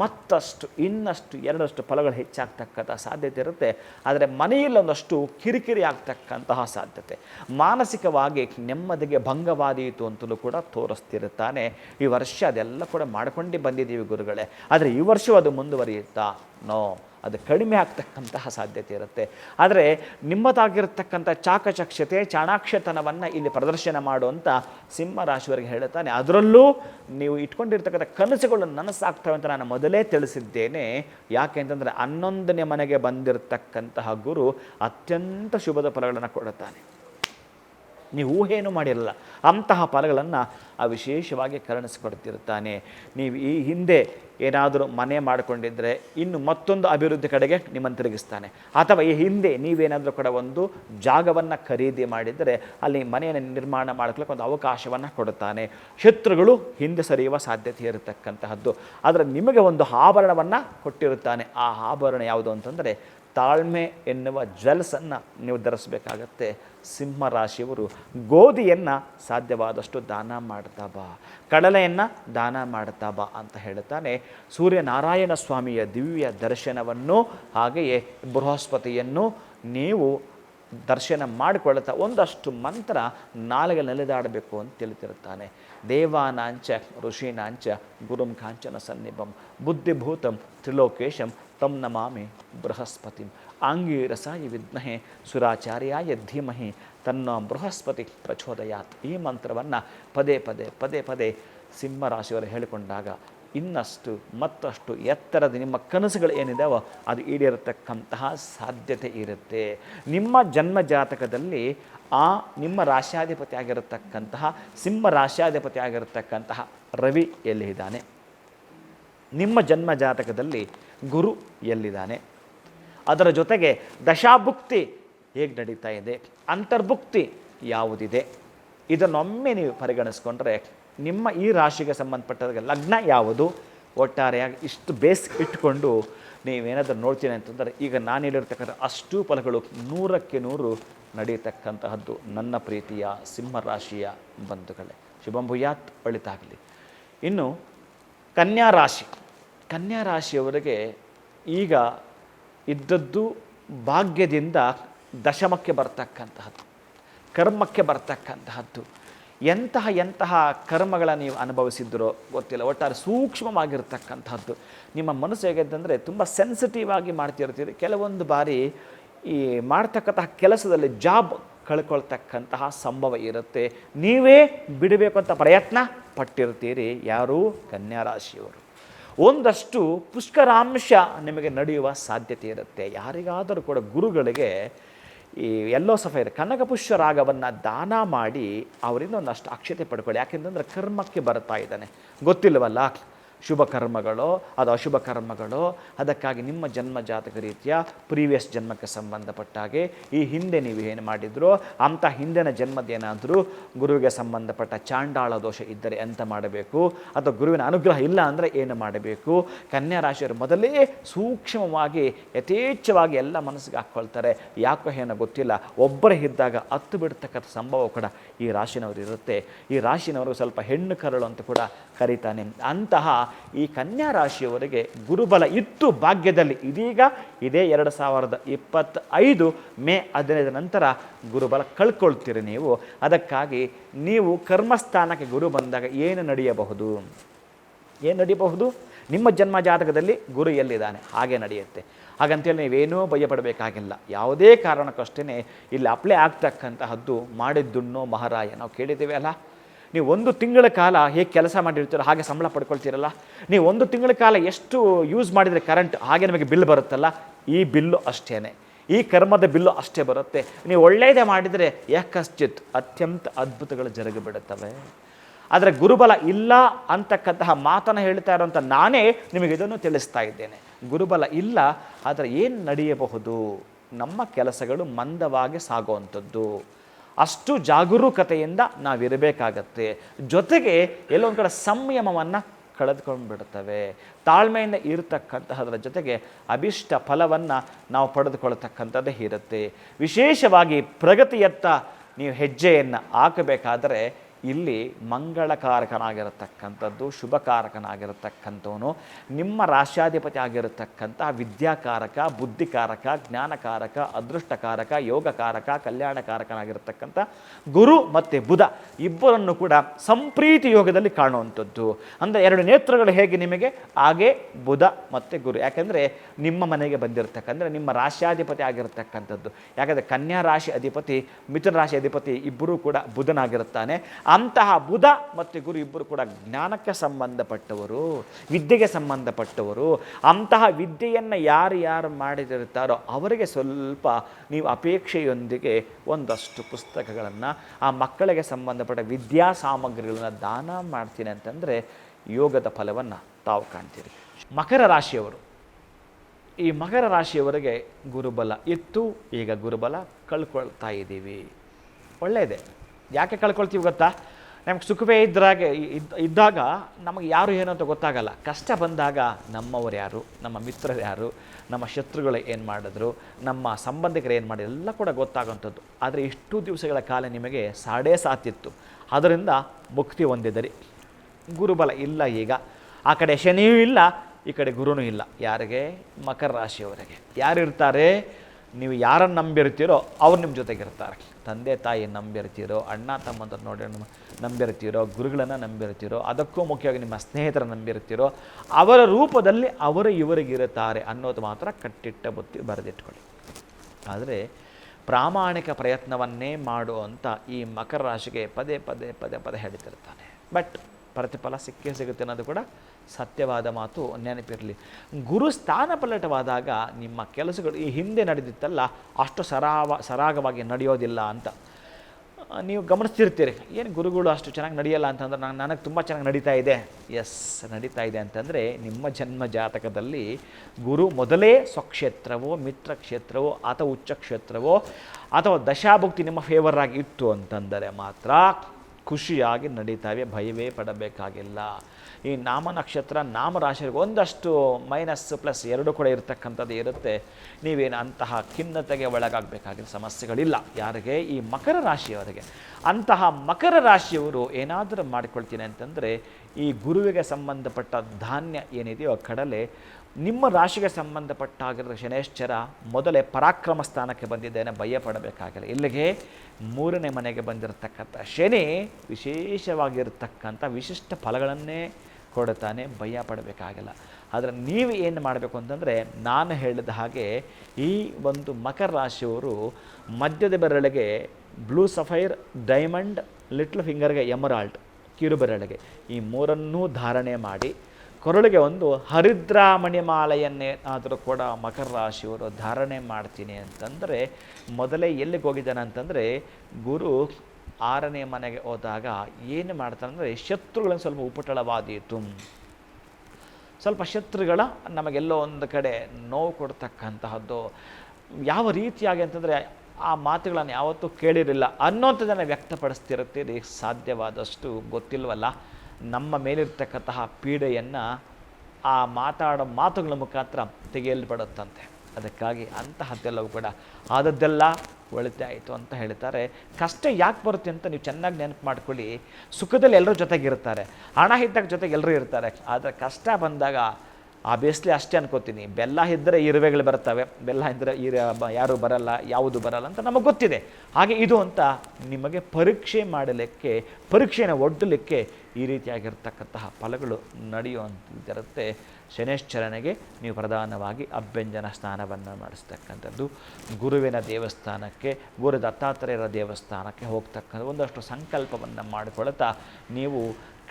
ಮತ್ತಷ್ಟು, ಇನ್ನಷ್ಟು ಎರಡಷ್ಟು ಫಲಗಳು ಹೆಚ್ಚಾಗ್ತಕ್ಕಂಥ ಸಾಧ್ಯತೆ ಇರುತ್ತೆ. ಆದರೆ ಮನೆಯಲ್ಲಿ ಒಂದಷ್ಟು ಕಿರಿಕಿರಿ ಆಗ್ತಕ್ಕಂತಹ ಸಾಧ್ಯತೆ. ಮಾನಸಿಕವಾಗಿ ನೆಮ್ಮದಿಗೆ ಭಂಗವಾದೀತು ಅಂತಲೂ ಕೂಡ ತೋರಿಸ್ತಿರುತ್ತಾನೆ ಈ ವರ್ಷ ಅದೆಲ್ಲ ಕೂಡ ಮಾಡ್ಕೊಂಡೇ ಬಂದಿದ್ದೀವಿ ಗುರುಗಳೇ. ಆದರೆ ಈ ವರ್ಷವೂ ಅದು ಮುಂದುವರಿಯುತ್ತಾ? ನೋ, ಅದು ಕಡಿಮೆ ಆಗ್ತಕ್ಕಂತಹ ಸಾಧ್ಯತೆ ಇರುತ್ತೆ. ಆದರೆ ನಿಮ್ಮದಾಗಿರ್ತಕ್ಕಂಥ ಚಾಕಚಕ್ಷತೆ ಚಾಣಾಕ್ಷತನವನ್ನು ಇಲ್ಲಿ ಪ್ರದರ್ಶನ ಮಾಡುವಂಥ ಸಿಂಹ ರಾಶಿಯವರಿಗೆ ಹೇಳುತ್ತಾನೆ ಅದರಲ್ಲೂ ನೀವು ಇಟ್ಕೊಂಡಿರ್ತಕ್ಕಂಥ ಕನಸುಗಳು ನನಸಾಗ್ತವೆ ಅಂತ ನಾನು ಮೊದಲೇ ತಿಳಿಸಿದ್ದೇನೆ. ಯಾಕೆ ಅಂತಂದರೆ ಹನ್ನೊಂದನೇ ಮನೆಗೆ ಬಂದಿರತಕ್ಕಂತಹ ಗುರು ಅತ್ಯಂತ ಶುಭದ ಫಲಗಳನ್ನು ಕೊಡುತ್ತಾನೆ. ನೀವು ಊಹೆಯನ್ನು ಮಾಡಿರಲ್ಲ, ಅಂತಹ ಫಲಗಳನ್ನು ಆ ವಿಶೇಷವಾಗಿ ಕರುಣಿಸಿಕೊಡ್ತಿರ್ತಾನೆ. ನೀವು ಈ ಹಿಂದೆ ಏನಾದರೂ ಮನೆ ಮಾಡಿಕೊಂಡಿದ್ದರೆ ಇನ್ನು ಮತ್ತೊಂದು ಅಭಿವೃದ್ಧಿ ಕಡೆಗೆ ನಿಮ್ಮನ್ನು ತಿರುಗಿಸ್ತಾನೆ. ಅಥವಾ ಈ ಹಿಂದೆ ನೀವೇನಾದರೂ ಕೂಡ ಒಂದು ಜಾಗವನ್ನು ಖರೀದಿ ಮಾಡಿದರೆ ಅಲ್ಲಿ ಮನೆಯನ್ನು ನಿರ್ಮಾಣ ಮಾಡ್ಕೊಳ್ಳೋಕೆ ಒಂದು ಅವಕಾಶವನ್ನು ಕೊಡುತ್ತಾನೆ. ಶತ್ರುಗಳು ಹಿಂದೆ ಸರಿಯುವ ಸಾಧ್ಯತೆ ಇರತಕ್ಕಂತಹದ್ದು. ಆದರೆ ನಿಮಗೆ ಒಂದು ಆಭರಣವನ್ನು ಕೊಟ್ಟಿರುತ್ತಾನೆ. ಆ ಆಭರಣ ಯಾವುದು ಅಂತಂದರೆ ತಾಳ್ಮೆ ಎನ್ನುವ ಜ್ವೆಲ್ಸನ್ನು ನೀವು ಧರಿಸಬೇಕಾಗತ್ತೆ. ಸಿಂಹ ರಾಶಿಯವರು ಗೋಧಿಯನ್ನು ಸಾಧ್ಯವಾದಷ್ಟು ದಾನ ಮಾಡ್ತಾ ಬಾ. ಕಡಲೆಯನ್ನು ದಾನ ಮಾಡ್ತಾ ಬಾ ಅಂತ ಹೇಳ್ತಾನೆ ಸೂರ್ಯನಾರಾಯಣ ಸ್ವಾಮಿಯ ದಿವ್ಯ ದರ್ಶನವನ್ನು ಹಾಗೆಯೇ ಬೃಹಸ್ಪತಿಯನ್ನು ನೀವು ದರ್ಶನ ಮಾಡಿಕೊಳ್ತಾ ಒಂದಷ್ಟು ಮಂತ್ರ ನಾಲಿಗೆ ನೆಲೆದಾಡಬೇಕು ಅಂತ ತಿಳಿತಿರುತ್ತಾನೆ. ದೇವಾನಾಂಚ, ಋಷೀನಾಂಚ ಗುರುಂ ಕಾಂಚನ ಸನ್ನಿಭಂ, ಬುದ್ಧಿಭೂತಂ, ತ್ರಿಲೋಕೇಶಂ ತಂ ನಮಾಮಿ ಬೃಹಸ್ಪತಿ ಆಂಗೀರಸಾಯ ವಿದ್ಮಹೆ ಸುರಾಚಾರ್ಯಾಯ ಧೀಮಹಿ ತನ್ನ ಬೃಹಸ್ಪತಿ ಪ್ರಚೋದಯಾತ್ ಈ ಮಂತ್ರವನ್ನು ಪದೇ ಪದೇ ಪದೇ ಪದೇ ಸಿಂಹರಾಶಿಯವರು ಹೇಳಿಕೊಂಡಾಗ, ಇನ್ನಷ್ಟು ಮತ್ತಷ್ಟು ಎತ್ತರದ ನಿಮ್ಮ ಕನಸುಗಳು ಏನಿದಾವೋ, ಅದು ಈಡೇರತಕ್ಕಂತಹ ಸಾಧ್ಯತೆ ಇರುತ್ತೆ. ನಿಮ್ಮ ಜನ್ಮ ಜಾತಕದಲ್ಲಿ ಆ ನಿಮ್ಮ ರಾಶ್ಯಾಧಿಪತಿ ಆಗಿರತಕ್ಕಂತಹ, ಸಿಂಹ ರಾಶ್ಯಾಧಿಪತಿ ಆಗಿರತಕ್ಕಂತಹ ರವಿ ಎಲ್ಲಿದ್ದಾನೆ? ನಿಮ್ಮ ಜನ್ಮ ಜಾತಕದಲ್ಲಿ ಗುರು ಎಲ್ಲಿದ್ದಾನೆ? ಅದರ ಜೊತೆಗೆ ದಶಾಭುಕ್ತಿ ಹೇಗೆ ನಡೀತಾ ಇದೆ? ಅಂತರ್ಭುಕ್ತಿ ಯಾವುದಿದೆ? ಇದನ್ನೊಮ್ಮೆ ನೀವು ಪರಿಗಣಿಸ್ಕೊಂಡ್ರೆ ನಿಮ್ಮ ಈ ರಾಶಿಗೆ ಸಂಬಂಧಪಟ್ಟ ಲಗ್ನ ಯಾವುದು? ಒಟ್ಟಾರೆಯಾಗಿ ಇಷ್ಟು ಬೇಸ್ ಇಟ್ಕೊಂಡು ನೀವೇನಾದರೂ ನೋಡ್ತೀನಿ ಅಂತಂದರೆ ಈಗ ನಾನು ಹೇಳಿರ್ತಕ್ಕಂಥ ಅಷ್ಟು ಫಲಗಳು ನೂರಕ್ಕೆ ನೂರು ನಡೆಯತಕ್ಕಂತಹದ್ದು ನನ್ನ ಪ್ರೀತಿಯ ಸಿಂಹರಾಶಿಯ ಬಂಧುಗಳೇ. ಶುಭಂಭುಯಾತ್ ಒಳಿತಾಗಲಿ ಇನ್ನು ಕನ್ಯಾ ರಾಶಿ. ಕನ್ಯಾ ರಾಶಿಯವರಿಗೆ ಈಗ ಇದ್ದದ್ದು ಭಾಗ್ಯದಿಂದ ದಶಮಕ್ಕೆ ಬರ್ತಕ್ಕಂತಹದ್ದು, ಕರ್ಮಕ್ಕೆ ಬರ್ತಕ್ಕಂತಹದ್ದು. ಎಂತಹ ಎಂತಹ ಕರ್ಮಗಳ ನೀವು ಅನುಭವಿಸಿದ್ರೋ ಗೊತ್ತಿಲ್ಲ. ಒಟ್ಟಾರೆ ಸೂಕ್ಷ್ಮವಾಗಿರ್ತಕ್ಕಂಥದ್ದು ನಿಮ್ಮ ಮನಸ್ಸು ಹೇಗಿದ್ದಂದರೆ ತುಂಬ ಸೆನ್ಸಿಟಿವ್ ಆಗಿ ಮಾಡ್ತಿರ್ತೀರಿ. ಕೆಲವೊಂದು ಬಾರಿ ಈ ಮಾಡ್ತಕ್ಕಂತಹ ಕೆಲಸದಲ್ಲಿ ಜಾಬ್ ಕಳ್ಕೊಳ್ತಕ್ಕಂತಹ ಸಂಭವ ಇರುತ್ತೆ. ನೀವೇ ಬಿಡಬೇಕು ಅಂತ ಪ್ರಯತ್ನ ಪಟ್ಟಿರ್ತೀರಿ ಯಾರು? ಕನ್ಯಾ ರಾಶಿಯವರು ಒಂದಷ್ಟು ಪುಷ್ಕರಾಂಶ ನಿಮಗೆ ನಡೆಯುವ ಸಾಧ್ಯತೆ ಇರುತ್ತೆ. ಯಾರಿಗಾದರೂ ಕೂಡ ಗುರುಗಳಿಗೆ ಈ ಎಲ್ಲೋ ಸಫೈರ್ ಕನಕಪುಷ್ಪ ರಾಗವನ್ನು ದಾನ ಮಾಡಿ ಅವರಿಂದ ಒಂದಷ್ಟು ಅಕ್ಷತೆ ಪಡ್ಕೊಳ್ಳಿ. ಯಾಕೆಂತಂದರೆ ಕರ್ಮಕ್ಕೆ ಬರ್ತಾ ಇದ್ದಾನೆ. ಗೊತ್ತಿಲ್ಲವಲ್ಲ ಶುಭ ಕರ್ಮಗಳು ಅದು ಅಶುಭ ಕರ್ಮಗಳು, ಅದಕ್ಕಾಗಿ ನಿಮ್ಮ ಜನ್ಮ ಜಾತಕ ರೀತಿಯ ಪ್ರೀವಿಯಸ್ ಜನ್ಮಕ್ಕೆ ಸಂಬಂಧಪಟ್ಟ ಹಾಗೆ ಈ ಹಿಂದೆ ನೀವು ಏನು ಮಾಡಿದ್ರೋ, ಅಂಥ ಹಿಂದಿನ ಜನ್ಮದೇನಾದರೂ ಗುರುವಿಗೆ ಸಂಬಂಧಪಟ್ಟ ಚಾಂಡಾಳ ದೋಷ ಇದ್ದರೆ ಎಂತ ಮಾಡಬೇಕು? ಅಥವಾ ಗುರುವಿನ ಅನುಗ್ರಹ ಇಲ್ಲ ಅಂದರೆ ಏನು ಮಾಡಬೇಕು? ಕನ್ಯಾ ರಾಶಿಯವರು ಮೊದಲೇ ಸೂಕ್ಷ್ಮವಾಗಿ, ಯಥೇಚ್ಛವಾಗಿ ಎಲ್ಲ ಮನಸ್ಸಿಗೆ ಹಾಕ್ಕೊಳ್ತಾರೆ. ಯಾಕೋ ಏನೋ ಗೊತ್ತಿಲ್ಲ, ಒಬ್ಬರೇ ಇದ್ದಾಗ ಹತ್ತು ಬಿಡ್ತಕ್ಕಂಥ ಸಂಭವ ಕೂಡ ಈ ರಾಶಿನವರು ಇರುತ್ತೆ. ಈ ರಾಶಿನವರು ಸ್ವಲ್ಪ ಹೆಣ್ಣು ಕರಳು ಅಂತ ಕೂಡ ಕರೀತಾನೆ. ಅಂತಹ ಈ ಕನ್ಯಾ ರಾಶಿಯವರಿಗೆ ಗುರುಬಲ ಇತ್ತು ಭಾಗ್ಯದಲ್ಲಿ. ಇದೀಗ ಇದೇ ಎರಡು ಸಾವಿರದ ಇಪ್ಪತ್ತೈದು ಮೇ ಹದಿನೈದರ ನಂತರ ಗುರುಬಲ ಕಳ್ಕೊಳ್ತೀರಿ ನೀವು. ಅದಕ್ಕಾಗಿ ನೀವು ಕರ್ಮಸ್ಥಾನಕ್ಕೆ ಗುರು ಬಂದಾಗ ಏನು ನಡೆಯಬಹುದು? ಏನು ನಡೆಯಬಹುದು ನಿಮ್ಮ ಜನ್ಮ ಜಾತಕದಲ್ಲಿ ಗುರು ಎಲ್ಲಿದ್ದಾನೆ? ಹಾಗೆ ನಡೆಯುತ್ತೆ. ಹಾಗಂತೇಳಿ ನೀವೇನೂ ಭಯಪಡಬೇಕಾಗಿಲ್ಲ. ಯಾವುದೇ ಕಾರಣಕ್ಕಷ್ಟೇ ಇಲ್ಲಿ ಅಪ್ಲೈ ಆಗ್ತಕ್ಕಂತಹದ್ದು ಮಾಡಿದ್ದುಣ್ಣೋ ಮಹಾರಾಯ. ನಾವು ಕೇಳಿದ್ದೇವೆ ಅಲ್ಲ? ನೀವು ಒಂದು ತಿಂಗಳ ಕಾಲ ಹೇಗೆ ಕೆಲಸ ಮಾಡಿರ್ತೀರೋ ಹಾಗೆ ಸಂಬಳ ಪಡ್ಕೊಳ್ತೀರಲ್ಲ? ನೀವು ಒಂದು ತಿಂಗಳ ಕಾಲ ಎಷ್ಟು ಯೂಸ್ ಮಾಡಿದರೆ ಕರೆಂಟ್ ಹಾಗೆ ನಿಮಗೆ ಬಿಲ್ ಬರುತ್ತಲ್ಲ? ಈ ಬಿಲ್ಲು ಅಷ್ಟೇ ಈ ಕರ್ಮದ ಬಿಲ್ಲು ಅಷ್ಟೇ ಬರುತ್ತೆ. ನೀವು ಒಳ್ಳೆಯದೇ ಮಾಡಿದರೆ ಯಾಕಶ್ಚಿತ್ ಅತ್ಯಂತ ಅದ್ಭುತಗಳು ಜರುಗಿಬಿಡುತ್ತವೆ. ಆದರೆ ಗುರುಬಲ ಇಲ್ಲ ಅಂತಕ್ಕಂತಹ ಮಾತನ್ನು ಹೇಳ್ತಾ ಇರೋಂಥ ನಾನೇ ನಿಮಗೆ ಇದನ್ನು ತಿಳಿಸ್ತಾ ಇದ್ದೇನೆ. ಗುರುಬಲ ಇಲ್ಲ, ಆದರೆ ಏನು ನಡೆಯಬಹುದು? ನಮ್ಮ ಕೆಲಸಗಳು ಮಂದವಾಗಿ ಸಾಗುವಂಥದ್ದು. ಅಷ್ಟು ಜಾಗರೂಕತೆಯಿಂದ ನಾವಿರಬೇಕಾಗತ್ತೆ. ಜೊತೆಗೆ ಎಲ್ಲೊಂದು ಕಡೆ ಸಂಯಮವನ್ನು ಕಳೆದುಕೊಂಡು ಬಿಡುತ್ತವೆ. ತಾಳ್ಮೆಯಿಂದ ಇರತಕ್ಕಂತಹದರ ಜೊತೆಗೆ ಅಭಿಷ್ಟ ಫಲವನ್ನು ನಾವು ಪಡೆದುಕೊಳ್ತಕ್ಕಂಥದ್ದೇ ಇರುತ್ತೆ. ವಿಶೇಷವಾಗಿ ಪ್ರಗತಿಯತ್ತ ನೀವು ಹೆಜ್ಜೆಯನ್ನು ಹಾಕಬೇಕಾದರೆ ಇಲ್ಲಿ ಮಂಗಳಕಾರಕನಾಗಿರತಕ್ಕಂಥದ್ದು, ಶುಭಕಾರಕನಾಗಿರತಕ್ಕಂಥವನು, ನಿಮ್ಮ ರಾಶ್ಯಾಧಿಪತಿ ಆಗಿರತಕ್ಕಂಥ ವಿದ್ಯಾಕಾರಕ, ಬುದ್ಧಿಕಾರಕ, ಜ್ಞಾನಕಾರಕ, ಅದೃಷ್ಟಕಾರಕ, ಯೋಗಕಾರಕ, ಕಲ್ಯಾಣಕಾರಕನಾಗಿರತಕ್ಕಂಥ ಗುರು ಮತ್ತು ಬುಧ ಇಬ್ಬರನ್ನು ಕೂಡ ಸಂಪ್ರೀತಿ ಯೋಗದಲ್ಲಿ ಕಾಣುವಂಥದ್ದು. ಅಂದರೆ ಎರಡು ನೇತ್ರಗಳು ಹೇಗೆ ನಿಮಗೆ? ಹಾಗೆ ಬುಧ ಮತ್ತು ಗುರು. ಯಾಕೆಂದರೆ ನಿಮ್ಮ ಮನೆಗೆ ಬಂದಿರತಕ್ಕಂದರೆ ನಿಮ್ಮ ರಾಶ್ಯಾಧಿಪತಿ ಆಗಿರತಕ್ಕಂಥದ್ದು. ಯಾಕಂದರೆ ಕನ್ಯಾ ರಾಶಿ ಅಧಿಪತಿ, ಮಿಥುನ ರಾಶಿ ಅಧಿಪತಿ ಇಬ್ಬರೂ ಕೂಡ ಬುಧನಾಗಿರುತ್ತಾನೆ. ಅಂತಹ ಬುಧ ಮತ್ತು ಗುರು ಇಬ್ಬರು ಕೂಡ ಜ್ಞಾನಕ್ಕೆ ಸಂಬಂಧಪಟ್ಟವರು, ವಿದ್ಯೆಗೆ ಸಂಬಂಧಪಟ್ಟವರು. ಅಂತಹ ವಿದ್ಯೆಯನ್ನು ಯಾರು ಯಾರು ಮಾಡಿದಿರ್ತಾರೋ ಅವರಿಗೆ ಸ್ವಲ್ಪ ನೀವು ಅಪೇಕ್ಷೆಯೊಂದಿಗೆ ಒಂದಷ್ಟು ಪುಸ್ತಕಗಳನ್ನು, ಆ ಮಕ್ಕಳಿಗೆ ಸಂಬಂಧಪಟ್ಟ ವಿದ್ಯಾ ಸಾಮಗ್ರಿಗಳನ್ನು ದಾನ ಮಾಡ್ತೀನಿ ಅಂತಂದರೆ ಯೋಗದ ಫಲವನ್ನು ತಾವು ಕಾಣ್ತೀರಿ. ಮಕರ ರಾಶಿಯವರು. ಈ ಮಕರ ರಾಶಿಯವರಿಗೆ ಗುರುಬಲ ಇತ್ತು, ಈಗ ಗುರುಬಲ ಕಳ್ಕೊಳ್ತಾ ಇದ್ದೀವಿ. ಒಳ್ಳೆಯದೇ. ಯಾಕೆ ಕಳ್ಕೊಳ್ತೀವಿ ಗೊತ್ತಾ? ನಮ್ಗೆ ಸುಖವೇ ಇದ್ದಾಗ ಇದ್- ಇದ್ದಾಗ ನಮಗೆ ಯಾರು ಏನು ಅಂತ ಗೊತ್ತಾಗಲ್ಲ. ಕಷ್ಟ ಬಂದಾಗ ನಮ್ಮವರು ಯಾರು? ನಮ್ಮ ಮಿತ್ರರು ಯಾರು? ನಮ್ಮ ಶತ್ರುಗಳು ಏನು ಮಾಡಿದ್ರು? ನಮ್ಮ ಸಂಬಂಧಿಕರು ಏನು ಮಾಡಿದ್ರು? ಎಲ್ಲ ಕೂಡ ಗೊತ್ತಾಗೋಂಥದ್ದು. ಆದರೆ ಇಷ್ಟು ದಿವಸಗಳ ಕಾಲ ನಿಮಗೆ ಸಾಡೇ ಸಾತಿತ್ತು. ಅದರಿಂದ ಮುಕ್ತಿ ಹೊಂದಿದರಿ ಗುರುಬಲ ಇಲ್ಲ ಈಗ. ಆ ಕಡೆ ಶನಿಯೂ ಇಲ್ಲ, ಈ ಕಡೆ ಗುರುನೂ ಇಲ್ಲ. ಯಾರಿಗೆ? ಮಕರ ರಾಶಿಯವರಿಗೆ. ಯಾರಿರ್ತಾರೆ ನೀವು ಯಾರನ್ನು ನಂಬಿರ್ತೀರೋ ಅವ್ರು ನಿಮ್ಮ ಜೊತೆಗಿರ್ತಾರೆ. ತಂದೆ ತಾಯಿ ನಂಬಿರ್ತೀರೋ, ಅಣ್ಣ ತಮ್ಮಂತ ನೋಡಿ ನಂಬಿರ್ತೀರೋ, ಗುರುಗಳನ್ನು ನಂಬಿರ್ತೀರೋ, ಅದಕ್ಕೂ ಮುಖ್ಯವಾಗಿ ನಿಮ್ಮ ಸ್ನೇಹಿತರ ನಂಬಿರ್ತೀರೋ, ಅವರ ರೂಪದಲ್ಲಿ ಅವರು ಇವರಿಗಿರುತ್ತಾರೆ ಅನ್ನೋದು ಮಾತ್ರ ಕಟ್ಟಿಟ್ಟ ಬುತ್ತಿ ಬರೆದಿಟ್ಕೊಳ್ಳಿ. ಆದರೆ ಪ್ರಾಮಾಣಿಕ ಪ್ರಯತ್ನವನ್ನೇ ಮಾಡು ಅಂತ ಈ ಮಕರ ರಾಶಿಗೆ ಪದೇ ಪದೇ ಪದೇ ಪದೇ ಹೇಳ್ತಿರ್ತಾನೆ. ಬಟ್ ಪ್ರತಿಫಲ ಸಿಕ್ಕೇ ಸಿಗುತ್ತೆ ಅನ್ನೋದು ಕೂಡ ಸತ್ಯವಾದ ಮಾತು ನೆನಪಿರಲಿ. ಗುರು ಸ್ಥಾನ ಪಲ್ಲಟವಾದಾಗ ನಿಮ್ಮ ಕೆಲಸಗಳು ಈ ಹಿಂದೆ ನಡೆದಿತ್ತಲ್ಲ, ಅಷ್ಟು ಸರಾವ, ಸರಾಗವಾಗಿ ನಡೆಯೋದಿಲ್ಲ ಅಂತ. ನೀವು ಗಮನಿಸ್ತಿರ್ತೀರಿ, ಏನು ಗುರುಗಳು ಅಷ್ಟು ಚೆನ್ನಾಗಿ ನಡೆಯಲ್ಲ ಅಂತಂದ್ರೆ ನಾನು ನನಗೆ ತುಂಬ ಚೆನ್ನಾಗಿ ನಡೀತಾ ಇದೆ. ಎಸ್, ನಡೀತಾ ಇದೆ. ಅಂತಂದರೆ ನಿಮ್ಮ ಜನ್ಮ ಜಾತಕದಲ್ಲಿ ಗುರು ಮೊದಲೇ ಸ್ವಕ್ಷೇತ್ರವೋ, ಮಿತ್ರ ಕ್ಷೇತ್ರವೋ, ಅಥವಾ ಉಚ್ಚ ಕ್ಷೇತ್ರವೋ ಅಥವಾ ದಶಾಭುಕ್ತಿ ನಿಮ್ಮ ಫೇವರಾಗಿ ಇತ್ತು ಅಂತಂದರೆ ಮಾತ್ರ ಖುಷಿಯಾಗಿ ನಡೀತಾವೆ, ಭಯವೇ ಪಡಬೇಕಾಗಿಲ್ಲ. ಈ ನಾಮ ನಕ್ಷತ್ರ, ನಾಮ ರಾಶಿಗೆ ಒಂದಷ್ಟು ಮೈನಸ್ ಪ್ಲಸ್ ಎರಡು ಕೂಡ ಇರತಕ್ಕಂಥದ್ದು ಇರುತ್ತೆ. ನೀವೇನು ಅಂತಹ ಖಿನ್ನತೆಗೆ ಒಳಗಾಗಬೇಕಾಗಿರೋ ಸಮಸ್ಯೆಗಳಿಲ್ಲ. ಯಾರಿಗೆ? ಈ ಮಕರ ರಾಶಿಯವರಿಗೆ. ಅಂತಹ ಮಕರ ರಾಶಿಯವರು ಏನಾದರೂ ಮಾಡಿಕೊಳ್ತೀನಿ ಅಂತಂದರೆ, ಈ ಗುರುವಿಗೆ ಸಂಬಂಧಪಟ್ಟ ಧಾನ್ಯ ಏನಿದೆಯೋ ಕಡಲೆ ನಿಮ್ಮ ರಾಶಿಗೆ ಸಂಬಂಧಪಟ್ಟಾಗಿರೋ ಶನೇಶ್ಚರ ಮೊದಲೇ ಪರಾಕ್ರಮ ಸ್ಥಾನಕ್ಕೆ ಬಂದಿದ್ದೇನೆ ಭಯ ಪಡಬೇಕಾಗಿಲ್ಲ ಇಲ್ಲಿಗೆ ಮೂರನೇ ಮನೆಗೆ ಬಂದಿರತಕ್ಕಂಥ ಶನಿ ವಿಶೇಷವಾಗಿರ್ತಕ್ಕಂಥ ವಿಶಿಷ್ಟ ಫಲಗಳನ್ನೇ ಕೊಡುತ್ತಾನೆ ಭಯ ಪಡಬೇಕಾಗಿಲ್ಲ ಆದರೆ ನೀವು ಏನು ಮಾಡಬೇಕು ಅಂತಂದರೆ ನಾನು ಹೇಳಿದ ಹಾಗೆ ಈ ಒಂದು ಮಕರ ರಾಶಿಯವರು ಮಧ್ಯದ ಬೆರಳಿಗೆ ಬ್ಲೂ ಸಫೈರ್, ಡೈಮಂಡ್, ಲಿಟ್ಲ್ ಫಿಂಗರ್ಗೆ ಎಮರಾಲ್ಡ್, ಕಿರುಬೆರಳಿಗೆ ಈ ಮೂರನ್ನೂ ಧಾರಣೆ ಮಾಡಿ ಕೊರಳಿಗೆ ಒಂದು ಹರಿದ್ರಾಮಣಿ ಮಾಲೆಯನ್ನೇನಾದರೂ ಕೂಡ ಮಕರ ರಾಶಿಯವರು ಧಾರಣೆ ಮಾಡ್ತೀನಿ ಅಂತಂದರೆ, ಮೊದಲೇ ಎಲ್ಲಿಗೆ ಹೋಗಿದ್ದಾನೆ ಅಂತಂದರೆ, ಗುರು ಆರನೇ ಮನೆಗೆ ಹೋದಾಗ ಏನು ಮಾಡ್ತಾನೆ ಅಂದರೆ, ಶತ್ರುಗಳನ್ನು ಸ್ವಲ್ಪ ಉಪಟಳವಾದೀತು. ಸ್ವಲ್ಪ ಶತ್ರುಗಳ ನಮಗೆಲ್ಲೋ ಒಂದು ಕಡೆ ನೋವು ಕೊಡ್ತಕ್ಕಂತಹದ್ದು. ಯಾವ ರೀತಿಯಾಗಿ ಅಂತಂದರೆ, ಆ ಮಾತುಗಳನ್ನು ಯಾವತ್ತೂ ಕೇಳಿರಲಿಲ್ಲ ಅನ್ನೋಂಥದ್ದನ್ನು ವ್ಯಕ್ತಪಡಿಸ್ತಿರುತ್ತೀರಿ ಸಾಧ್ಯವಾದಷ್ಟು ಗೊತ್ತಿಲ್ವಲ್ಲ. ನಮ್ಮ ಮೇಲಿರ್ತಕ್ಕಂತಹ ಪೀಡೆಯನ್ನು ಆ ಮಾತಾಡೋ ಮಾತುಗಳ ಮುಖಾಂತರ ತೆಗೆಯಲ್ಪಡುತ್ತಂತೆ. ಅದಕ್ಕಾಗಿ ಅಂತಹದ್ದೆಲ್ಲವೂ ಕೂಡ ಆದದ್ದೆಲ್ಲ ಒಳಿತಾಯಿತು ಅಂತ ಹೇಳ್ತಾರೆ. ಕಷ್ಟ ಯಾಕೆ ಬರುತ್ತೆ ಅಂತ ನೀವು ಚೆನ್ನಾಗಿ ನೆನಪು ಮಾಡ್ಕೊಳ್ಳಿ. ಸುಖದಲ್ಲಿ ಎಲ್ಲರೂ ಜೊತೆಗಿರ್ತಾರೆ. ಹಣ ಇದ್ದಾಗ ಜೊತೆಗೆ ಎಲ್ಲರೂ ಇರ್ತಾರೆ. ಆದರೆ ಕಷ್ಟ ಬಂದಾಗ ಆಬ್ವಿಯಸ್ಲಿ ಅಷ್ಟೇ ಅನ್ಕೋತೀನಿ. ಬೆಲ್ಲ ಇದ್ದರೆ ಇರುವೆಗಳು ಬರ್ತವೆ. ಬೆಲ್ಲ ಇದ್ದರೆ ಇರ ಯಾರು ಬರಲ್ಲ, ಯಾವುದು ಬರಲ್ಲ ಅಂತ ನಮಗೆ ಗೊತ್ತಿದೆ. ಹಾಗೆ ಇದು ಅಂತ ನಿಮಗೆ ಪರೀಕ್ಷೆ ಮಾಡಲಿಕ್ಕೆ ಪರೀಕ್ಷೆಯನ್ನು ಒಡ್ಡಲಿಕ್ಕೆ ಈ ರೀತಿಯಾಗಿರ್ತಕ್ಕಂತಹ ಫಲಗಳು ನಡೆಯುವಂತಿರುತ್ತೆ. ಶನೇಶ್ಚರನಿಗೆ ನೀವು ಪ್ರಧಾನವಾಗಿ ಅಭ್ಯಂಜನ ಸ್ನಾನವನ್ನು ಮಾಡಿಸ್ತಕ್ಕಂಥದ್ದು. ಗುರುವಿನ ದೇವಸ್ಥಾನಕ್ಕೆ, ಗುರು ದತ್ತಾತ್ರೇಯರ ದೇವಸ್ಥಾನಕ್ಕೆ ಹೋಗ್ತಕ್ಕಂಥ ಒಂದಷ್ಟು ಸಂಕಲ್ಪವನ್ನು ಮಾಡಿಕೊಳ್ತಾ ನೀವು